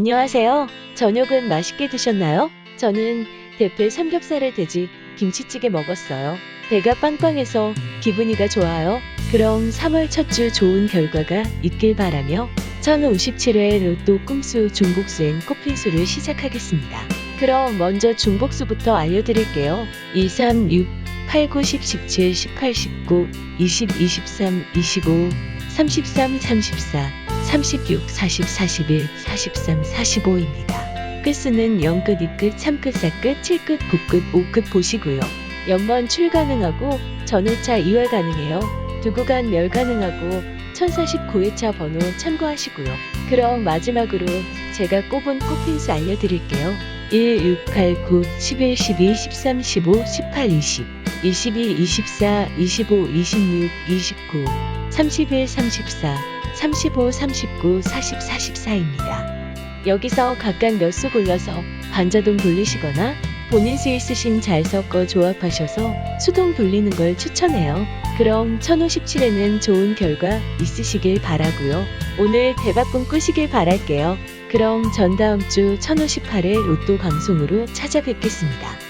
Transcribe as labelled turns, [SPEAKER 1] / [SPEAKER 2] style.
[SPEAKER 1] 안녕하세요. 저녁은 맛있게 드셨나요? 저는 대패 삼겹살에 돼지 김치찌개 먹었어요. 배가 빵빵해서 기분이가 좋아요. 그럼 3월 첫 주 좋은 결과가 있길 바라며 1057회 로또 꿈수 중복수행 꽃핀수를 시작하겠습니다. 그럼 먼저 중복수부터 알려드릴게요. 2, 3, 6, 8, 9, 10, 17, 18, 19, 20, 23, 25, 33, 34, 36, 40, 41, 43, 45입니다. 끝수는 0끝, 2끝, 3끝, 4끝, 7끝, 9끝, 5끝 보시고요. 연번 출 가능하고 전회차 2월 가능해요. 두 구간 멸 가능하고 1049회차 번호 참고하시고요. 그럼 마지막으로 제가 꼽은 꽃핀수 알려드릴게요. 1, 6, 8, 9, 11, 12, 13, 15, 18, 20, 22, 24, 25, 26, 29, 31, 34, 35, 39, 40, 44입니다. 여기서 각각 몇 수 골라서 반자동 돌리시거나 본인 수일 쓰신 잘 섞어 조합하셔서 수동 돌리는 걸 추천해요. 그럼 1057에는 좋은 결과 있으시길 바라고요. 오늘 대박 꿈 꾸시길 바랄게요. 그럼 전 다음 주 1058회 로또 방송으로 찾아뵙겠습니다.